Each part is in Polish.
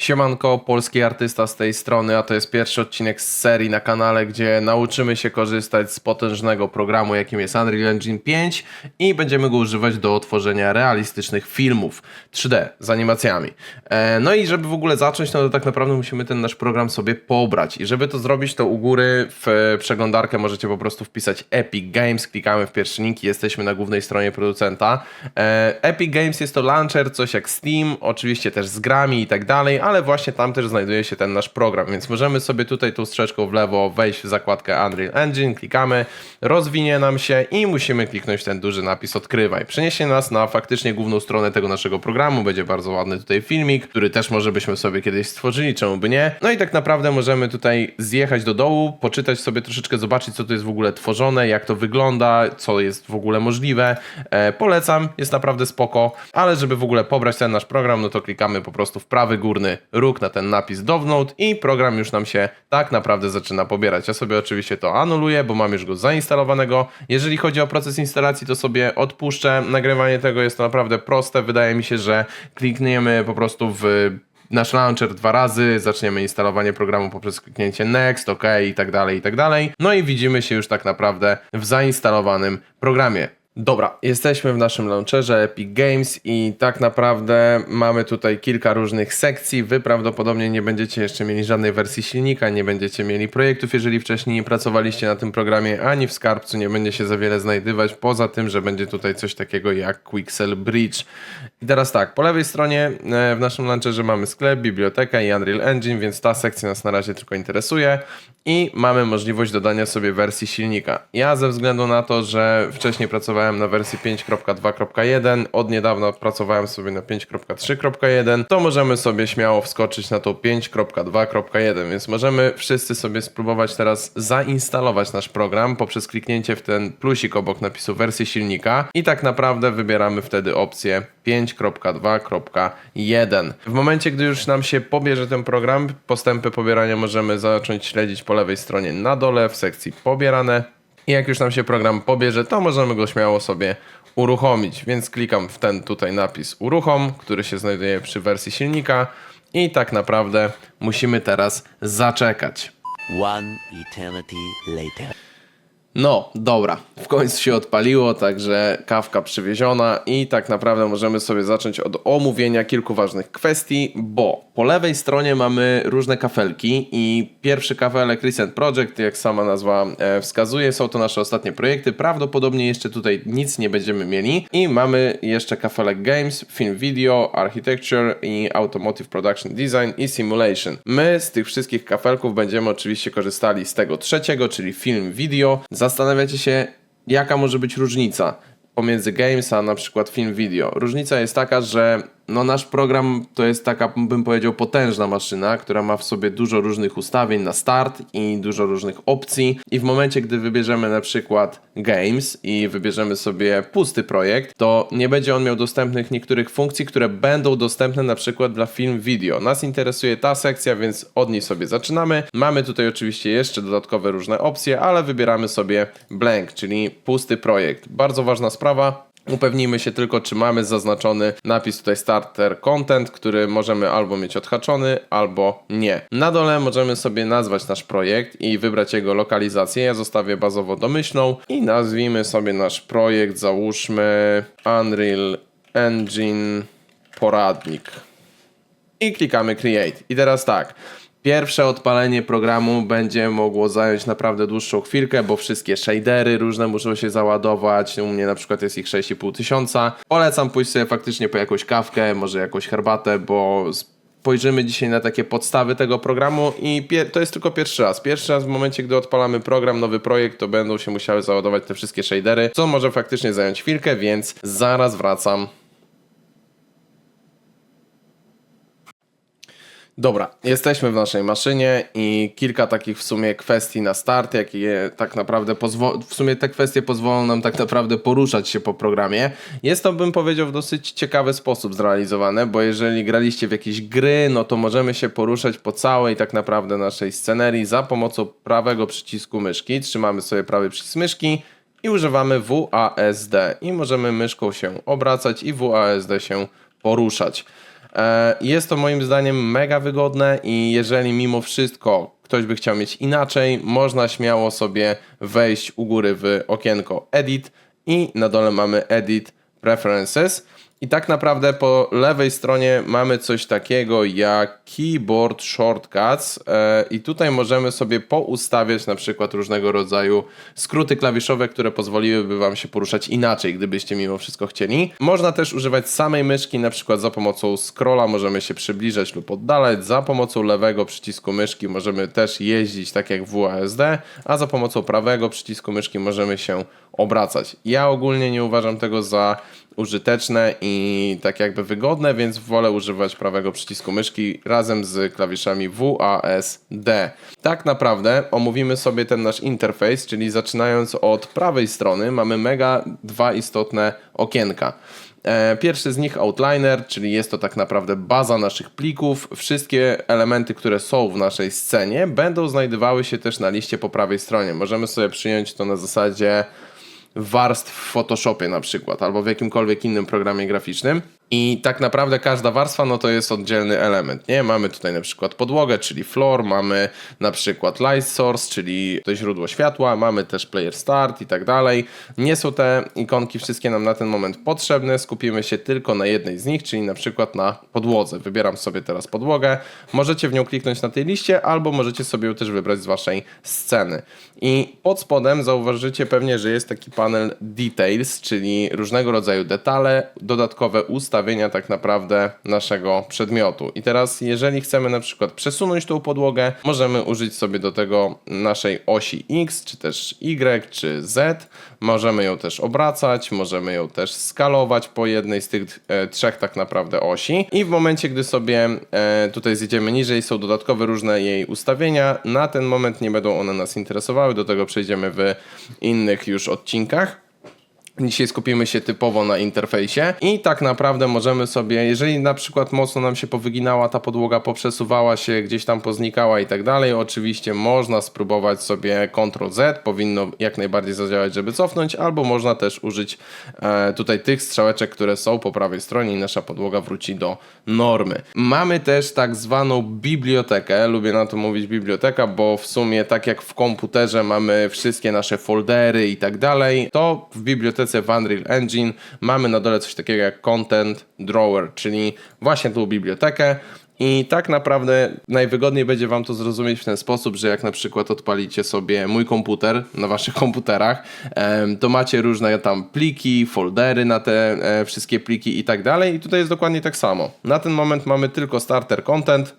Siemanko, polski artysta z tej strony, a to jest pierwszy odcinek z serii na kanale, gdzie nauczymy się korzystać z potężnego programu, jakim jest Unreal Engine 5 i będziemy go używać do tworzenia realistycznych filmów 3D z animacjami. E, no i żeby w ogóle zacząć, no to tak naprawdę musimy ten nasz program sobie pobrać i żeby to zrobić, to u góry w przeglądarkę możecie po prostu wpisać Epic Games, klikamy w pierwszy link i jesteśmy na głównej stronie producenta. E, Epic Games jest to launcher, coś jak Steam, oczywiście też z grami i tak dalej, ale właśnie tam też znajduje się ten nasz program, więc możemy sobie tutaj tą strzeczką w lewo wejść w zakładkę Unreal Engine, klikamy, rozwinie nam się i musimy kliknąć ten duży napis odkrywaj. Przeniesie nas na faktycznie główną stronę tego naszego programu, będzie bardzo ładny tutaj filmik, który też może byśmy sobie kiedyś stworzyli, czemu by nie. No i tak naprawdę możemy tutaj zjechać do dołu, poczytać sobie troszeczkę, zobaczyć co tu jest w ogóle tworzone, jak to wygląda, co jest w ogóle możliwe. E, polecam, jest naprawdę spoko, ale żeby w ogóle pobrać ten nasz program, no to klikamy po prostu w prawy górny róg na ten napis download i program już nam się tak naprawdę zaczyna pobierać. Ja sobie oczywiście to anuluję, bo mam już go zainstalowanego. Jeżeli chodzi o proces instalacji, to sobie odpuszczę nagrywanie tego, jest to naprawdę proste. Wydaje mi się, że klikniemy po prostu w nasz launcher dwa razy, zaczniemy instalowanie programu poprzez kliknięcie next, ok i tak dalej, i tak dalej. No i widzimy się już tak naprawdę w zainstalowanym programie. Dobra, jesteśmy w naszym launcherze Epic Games i tak naprawdę mamy tutaj kilka różnych sekcji. Wy prawdopodobnie nie będziecie jeszcze mieli żadnej wersji silnika, nie będziecie mieli projektów, jeżeli wcześniej nie pracowaliście na tym programie, ani w skarbcu nie będzie się za wiele znajdywać, poza tym, że będzie tutaj coś takiego jak Quixel Bridge. I teraz tak, po lewej stronie e, w naszym launcherze mamy sklep, bibliotekę i Unreal Engine, więc ta sekcja nas na razie tylko interesuje. I mamy możliwość dodania sobie wersji silnika. Ja ze względu na to, że wcześniej pracowałem na wersji 5.2.1, od niedawna pracowałem sobie na 5.3.1, to możemy sobie śmiało wskoczyć na tą 5.2.1, więc możemy wszyscy sobie spróbować teraz zainstalować nasz program poprzez kliknięcie w ten plusik obok napisu wersji silnika. I tak naprawdę wybieramy wtedy opcję 5.2.1. W momencie, gdy już nam się pobierze ten program, postępy pobierania możemy zacząć śledzić po lewej stronie na dole w sekcji pobierane. I jak już nam się program pobierze, to możemy go śmiało sobie uruchomić. Więc klikam w ten tutaj napis uruchom, który się znajduje przy wersji silnika. I tak naprawdę musimy teraz zaczekać. One eternity later. No, dobra, w końcu się odpaliło, także kawka przywieziona i tak naprawdę możemy sobie zacząć od omówienia kilku ważnych kwestii, bo po lewej stronie mamy różne kafelki i pierwszy kafelek Recent Project, jak sama nazwa e, wskazuje, są to nasze ostatnie projekty, prawdopodobnie jeszcze tutaj nic nie będziemy mieli i mamy jeszcze kafelek Games, Film Video, Architecture i Automotive Production Design i Simulation. My z tych wszystkich kafelków będziemy oczywiście korzystali z tego trzeciego, czyli Film Video. Zastanawiacie się, jaka może być różnica pomiędzy Games a na przykład Film Video. Różnica jest taka, że no nasz program to jest taka, bym powiedział, potężna maszyna, która ma w sobie dużo różnych ustawień na start i dużo różnych opcji. I w momencie, gdy wybierzemy na przykład Games i wybierzemy sobie pusty projekt, to nie będzie on miał dostępnych niektórych funkcji, które będą dostępne na przykład dla film video. Nas interesuje ta sekcja, więc od niej sobie zaczynamy. Mamy tutaj oczywiście jeszcze dodatkowe różne opcje, ale wybieramy sobie blank, czyli pusty projekt. Bardzo ważna sprawa. Upewnijmy się tylko, czy mamy zaznaczony napis tutaj Starter Content, który możemy albo mieć odhaczony, albo nie. Na dole możemy sobie nazwać nasz projekt i wybrać jego lokalizację. Ja zostawię bazowo domyślną i nazwijmy sobie nasz projekt, załóżmy Unreal Engine Poradnik. I klikamy Create. I teraz tak. Pierwsze odpalenie programu będzie mogło zająć naprawdę dłuższą chwilkę, bo wszystkie shadery różne muszą się załadować. U mnie na przykład jest ich 6,5 tysiąca. Polecam pójść sobie faktycznie po jakąś kawkę, może jakąś herbatę, bo spojrzymy dzisiaj na takie podstawy tego programu i to jest tylko pierwszy raz. Pierwszy raz w momencie, gdy odpalamy program, nowy projekt, to będą się musiały załadować te wszystkie shadery, co może faktycznie zająć chwilkę, więc zaraz wracam. Dobra, jesteśmy w naszej maszynie i kilka takich w sumie kwestii na start, jakie tak naprawdę pozwo- w sumie te kwestie pozwolą nam tak naprawdę poruszać się po programie. Jest to, bym powiedział, w dosyć ciekawy sposób zrealizowane, bo jeżeli graliście w jakieś gry, no to możemy się poruszać po całej tak naprawdę naszej scenerii za pomocą prawego przycisku myszki. Trzymamy sobie prawy przycisk myszki i używamy WASD i możemy myszką się obracać i WASD się poruszać. E, Jest to moim zdaniem mega wygodne i jeżeli mimo wszystko ktoś by chciał mieć inaczej, można śmiało sobie wejść u góry w okienko Edit i na dole mamy Edit Preferences. I tak naprawdę po lewej stronie mamy coś takiego jak Keyboard Shortcuts e, i tutaj możemy sobie poustawiać na przykład różnego rodzaju skróty klawiszowe, które pozwoliłyby Wam się poruszać inaczej, gdybyście mimo wszystko chcieli. Można też używać samej myszki, na przykład za pomocą scrolla możemy się przybliżać lub oddalać, za pomocą lewego przycisku myszki możemy też jeździć tak jak w WASD, a za pomocą prawego przycisku myszki możemy się obracać. Ja ogólnie nie uważam tego za użyteczne i tak jakby wygodne, więc wolę używać prawego przycisku myszki razem z klawiszami WASD. Tak naprawdę omówimy sobie ten nasz interfejs, czyli zaczynając od prawej strony mamy mega dwa istotne okienka. E, Pierwszy z nich outliner, czyli jest to tak naprawdę baza naszych plików. Wszystkie elementy, które są w naszej scenie, będą znajdowały się też na liście po prawej stronie. Możemy sobie przyjąć to na zasadzie warstw w Photoshopie na przykład, albo w jakimkolwiek innym programie graficznym. I tak naprawdę każda warstwa, no to jest oddzielny element, nie? Mamy tutaj na przykład podłogę, czyli floor, mamy na przykład light source, czyli to źródło światła, mamy też player start i tak dalej. Nie są te ikonki wszystkie nam na ten moment potrzebne, skupimy się tylko na jednej z nich, czyli na przykład na podłodze. Wybieram sobie teraz podłogę, możecie w nią kliknąć na tej liście, albo możecie sobie ją też wybrać z waszej sceny. I pod spodem zauważycie pewnie, że jest taki panel details, czyli różnego rodzaju detale, dodatkowe ustawienia tak naprawdę naszego przedmiotu. I teraz jeżeli chcemy na przykład przesunąć tą podłogę, możemy użyć sobie do tego naszej osi X, czy też Y, czy Z. Możemy ją też obracać, możemy ją też skalować po jednej z tych e, trzech tak naprawdę osi. I w momencie, gdy sobie e, tutaj zjedziemy niżej, są dodatkowe różne jej ustawienia. Na ten moment nie będą one nas interesowały, do tego przejdziemy w innych już odcinkach. Dzisiaj skupimy się typowo na interfejsie i tak naprawdę możemy sobie, jeżeli na przykład mocno nam się powyginała ta podłoga, poprzesuwała się, gdzieś tam poznikała i tak dalej, oczywiście można spróbować sobie Ctrl Z, powinno jak najbardziej zadziałać, żeby cofnąć, albo można też użyć e, tutaj tych strzałeczek, które są po prawej stronie i nasza podłoga wróci do normy. Mamy też tak zwaną bibliotekę, lubię na to mówić biblioteka, bo w sumie tak jak w komputerze mamy wszystkie nasze foldery i tak dalej, to w bibliotece w Unreal Engine mamy na dole coś takiego jak Content Drawer, czyli właśnie tą bibliotekę. I tak naprawdę najwygodniej będzie Wam to zrozumieć w ten sposób, że jak na przykład odpalicie sobie mój komputer na Waszych komputerach, to macie różne tam pliki, foldery na te e, wszystkie pliki i tak dalej. I tutaj jest dokładnie tak samo. Na ten moment mamy tylko starter content,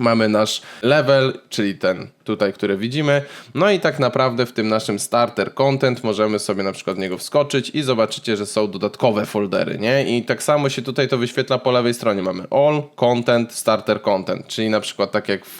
Mamy nasz level, czyli ten tutaj, który widzimy. No i tak naprawdę w tym naszym starter content możemy sobie na przykład w niego wskoczyć i zobaczycie, że są dodatkowe foldery, nie? I tak samo się tutaj to wyświetla po lewej stronie. Mamy all, content, starter content, czyli na przykład tak jak w,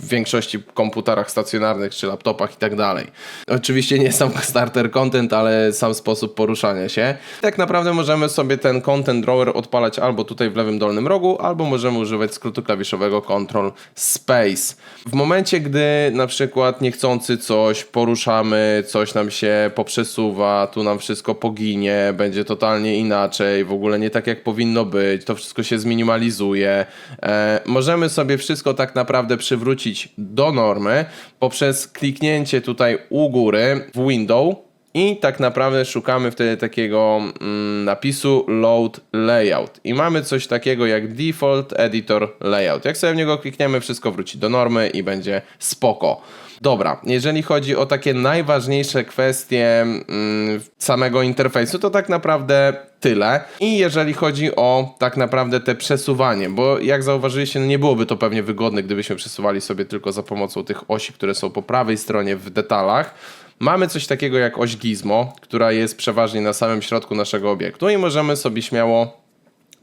w większości komputerach stacjonarnych czy laptopach i tak dalej. Oczywiście nie sam starter content, ale sam sposób poruszania się. Tak naprawdę możemy sobie ten content drawer odpalać albo tutaj w lewym dolnym rogu, albo możemy używać skrótu klawiszowego Ctrl Space. W momencie, gdy na przykład niechcący coś poruszamy, coś nam się poprzesuwa, tu nam wszystko poginie, będzie totalnie inaczej, w ogóle nie tak jak powinno być, to wszystko się zminimalizuje. E, możemy sobie wszystko tak naprawdę przywrócić do normy poprzez kliknięcie tutaj u góry w window i tak naprawdę szukamy wtedy takiego mm, napisu Load Layout. I mamy coś takiego jak Default Editor Layout. Jak sobie w niego klikniemy, wszystko wróci do normy i będzie spoko. Dobra, jeżeli chodzi o takie najważniejsze kwestie mm, samego interfejsu, to tak naprawdę tyle. I jeżeli chodzi o tak naprawdę te przesuwanie, bo jak zauważyliście, no nie byłoby to pewnie wygodne, gdybyśmy przesuwali sobie tylko za pomocą tych osi, które są po prawej stronie w detalach. Mamy coś takiego jak oś gizmo, która jest przeważnie na samym środku naszego obiektu. I możemy sobie śmiało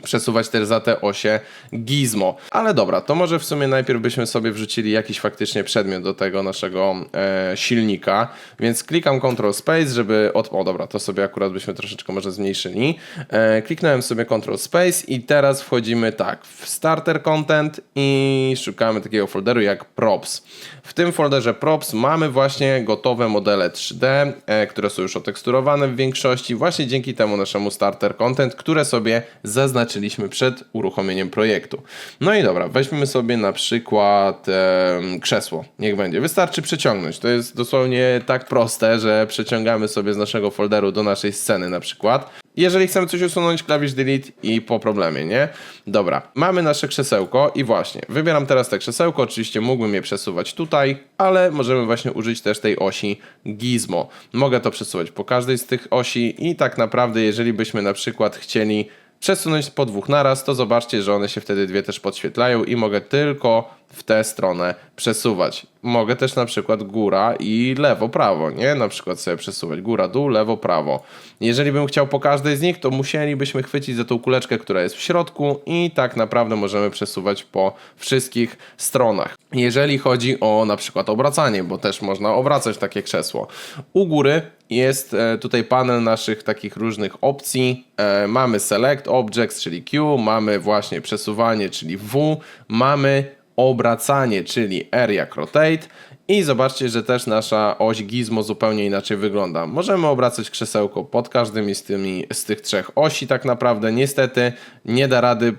przesuwać też za te osie gizmo. Ale dobra, to może w sumie najpierw byśmy sobie wrzucili jakiś faktycznie przedmiot do tego naszego e, silnika, więc klikam Ctrl Space, żeby od... O dobra, to sobie akurat byśmy troszeczkę może zmniejszyli. E, kliknąłem sobie Ctrl Space i teraz wchodzimy tak, w Starter Content i szukamy takiego folderu jak Props. W tym folderze Props mamy właśnie gotowe modele 3D, e, które są już oteksturowane w większości, właśnie dzięki temu naszemu Starter Content, które sobie zaznaczyliśmy zaczęliśmy przed uruchomieniem projektu. No i dobra, weźmy sobie na przykład em, krzesło. Niech będzie. Wystarczy przeciągnąć. To jest dosłownie tak proste, że przeciągamy sobie z naszego folderu do naszej sceny na przykład. Jeżeli chcemy coś usunąć, klawisz delete i po problemie, nie? Dobra, mamy nasze krzesełko i właśnie, wybieram teraz te krzesełko, oczywiście mógłbym je przesuwać tutaj, ale możemy właśnie użyć też tej osi gizmo. Mogę to przesuwać po każdej z tych osi i tak naprawdę, jeżeli byśmy na przykład chcieli przesunąć po dwóch naraz, to zobaczcie, że one się wtedy dwie też podświetlają i mogę tylko w tę stronę przesuwać. Mogę też na przykład góra i lewo, prawo, nie? Na przykład sobie przesuwać góra, dół, lewo, prawo. Jeżeli bym chciał po każdej z nich, to musielibyśmy chwycić za tą kuleczkę, która jest w środku i tak naprawdę możemy przesuwać po wszystkich stronach. Jeżeli chodzi o na przykład obracanie, bo też można obracać takie krzesło. U góry jest e, tutaj panel naszych takich różnych opcji. E, mamy Select Objects, czyli Q, mamy właśnie przesuwanie, czyli W, mamy obracanie, czyli R jak rotate. I zobaczcie, że też nasza oś gizmo zupełnie inaczej wygląda. Możemy obracać krzesełko pod każdymi z, tymi, z tych trzech osi tak naprawdę. Niestety nie da rady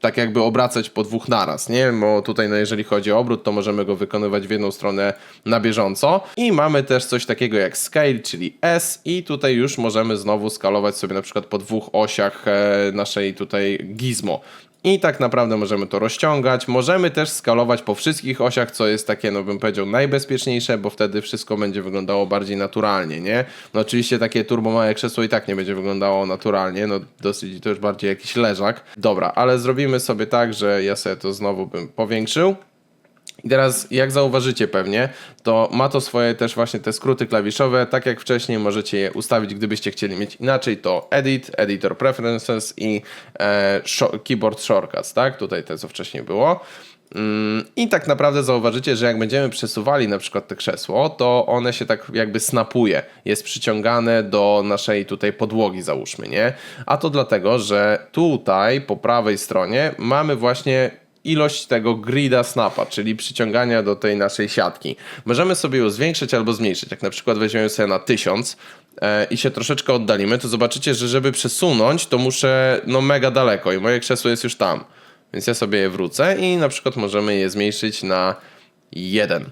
tak jakby obracać po dwóch naraz, nie? Bo tutaj, no jeżeli chodzi o obrót, to możemy go wykonywać w jedną stronę na bieżąco. I mamy też coś takiego jak scale, czyli S i tutaj już możemy znowu skalować sobie na przykład po dwóch osiach e, naszej tutaj gizmo. I tak naprawdę możemy to rozciągać. Możemy też skalować po wszystkich osiach, co jest takie, no bym powiedział, najbezpieczniejsze, bo wtedy wszystko będzie wyglądało bardziej naturalnie, nie? No oczywiście takie turbo małe krzesło i tak nie będzie wyglądało naturalnie, no dosyć to już bardziej jakiś leżak. Dobra, ale zrobimy sobie tak, że ja sobie to znowu bym powiększył. I teraz, jak zauważycie pewnie, to ma to swoje też właśnie te skróty klawiszowe. Tak jak wcześniej możecie je ustawić, gdybyście chcieli mieć inaczej, to Edit, Editor Preferences i e, Keyboard Shortcuts, tak? Tutaj te, co wcześniej było. Mm, I tak naprawdę zauważycie, że jak będziemy przesuwali na przykład te krzesło, to one się tak jakby snapuje, jest przyciągane do naszej tutaj podłogi załóżmy, nie? A to dlatego, że tutaj po prawej stronie mamy właśnie ilość tego grida snapa, czyli przyciągania do tej naszej siatki. Możemy sobie ją zwiększyć albo zmniejszyć. Jak na przykład weźmiemy sobie na 1000 e, i się troszeczkę oddalimy, to zobaczycie, że żeby przesunąć, to muszę no mega daleko i moje krzesło jest już tam. Więc ja sobie je wrócę i na przykład możemy je zmniejszyć na 1.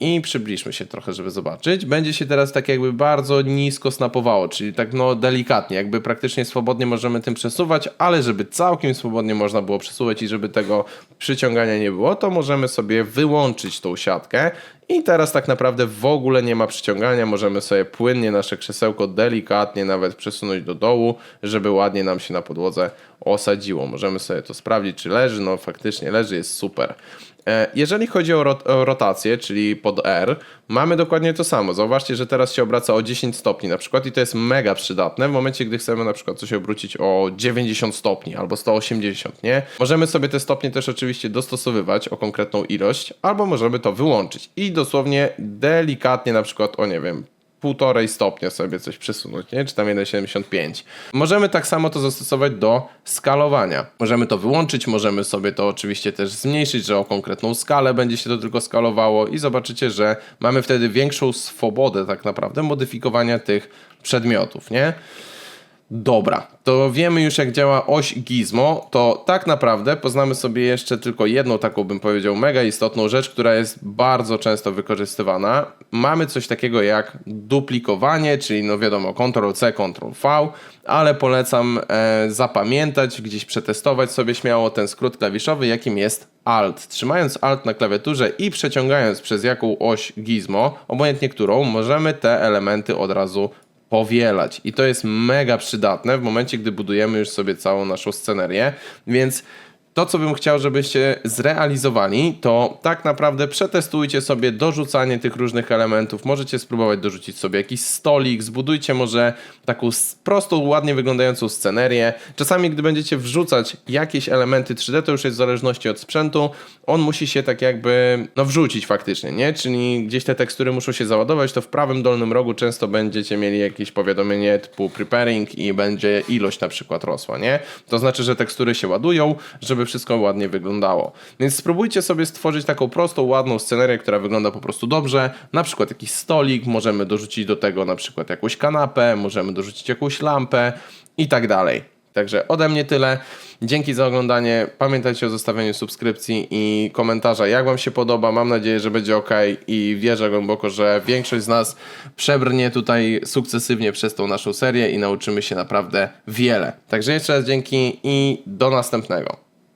I przybliżmy się trochę, żeby zobaczyć. Będzie się teraz tak jakby bardzo nisko snapowało, czyli tak no delikatnie, jakby praktycznie swobodnie możemy tym przesuwać, ale żeby całkiem swobodnie można było przesuwać i żeby tego przyciągania nie było, to możemy sobie wyłączyć tą siatkę. I teraz tak naprawdę w ogóle nie ma przyciągania, możemy sobie płynnie nasze krzesełko delikatnie nawet przesunąć do dołu, żeby ładnie nam się na podłodze osadziło. Możemy sobie to sprawdzić, czy leży, no faktycznie leży, jest super. E, Jeżeli chodzi o, rot- o rotację, czyli pod R, mamy dokładnie to samo. Zauważcie, że teraz się obraca o 10 stopni na przykład i to jest mega przydatne w momencie, gdy chcemy na przykład coś obrócić o 90 stopni albo 180, nie? Możemy sobie te stopnie też oczywiście dostosowywać o konkretną ilość, albo możemy to wyłączyć i dosłownie delikatnie na przykład o nie wiem, półtorej stopnia sobie coś przesunąć, nie? czy tam 1,75. Możemy tak samo to zastosować do skalowania. Możemy to wyłączyć, możemy sobie to oczywiście też zmniejszyć, że o konkretną skalę będzie się to tylko skalowało i zobaczycie, że mamy wtedy większą swobodę tak naprawdę modyfikowania tych przedmiotów, nie? Dobra, to wiemy już jak działa oś Gizmo, to tak naprawdę poznamy sobie jeszcze tylko jedną taką bym powiedział mega istotną rzecz, która jest bardzo często wykorzystywana. Mamy coś takiego jak duplikowanie, czyli no wiadomo Ctrl-C, Ctrl-V, ale polecam e, zapamiętać, gdzieś przetestować sobie śmiało ten skrót klawiszowy, jakim jest Alt. Trzymając Alt na klawiaturze i przeciągając przez jaką oś Gizmo, obojętnie którą, możemy te elementy od razu powielać. I to jest mega przydatne w momencie, gdy budujemy już sobie całą naszą scenerię. Więc to, co bym chciał, żebyście zrealizowali, to tak naprawdę przetestujcie sobie dorzucanie tych różnych elementów. Możecie spróbować dorzucić sobie jakiś stolik, zbudujcie może taką prostą, ładnie wyglądającą scenerię. Czasami, gdy będziecie wrzucać jakieś elementy 3D, to już jest w zależności od sprzętu, on musi się tak jakby no, wrzucić faktycznie, nie? Czyli gdzieś te tekstury muszą się załadować, to w prawym dolnym rogu często będziecie mieli jakieś powiadomienie typu preparing i będzie ilość na przykład rosła, nie? To znaczy, że tekstury się ładują, żeby wszystko ładnie wyglądało. Więc spróbujcie sobie stworzyć taką prostą, ładną scenerię, która wygląda po prostu dobrze. Na przykład jakiś stolik, możemy dorzucić do tego na przykład jakąś kanapę, możemy dorzucić jakąś lampę i tak dalej. Także ode mnie tyle. Dzięki za oglądanie. Pamiętajcie o zostawieniu subskrypcji i komentarza, jak Wam się podoba. Mam nadzieję, że będzie ok i wierzę głęboko, że większość z nas przebrnie tutaj sukcesywnie przez tą naszą serię i nauczymy się naprawdę wiele. Także jeszcze raz dzięki i do następnego.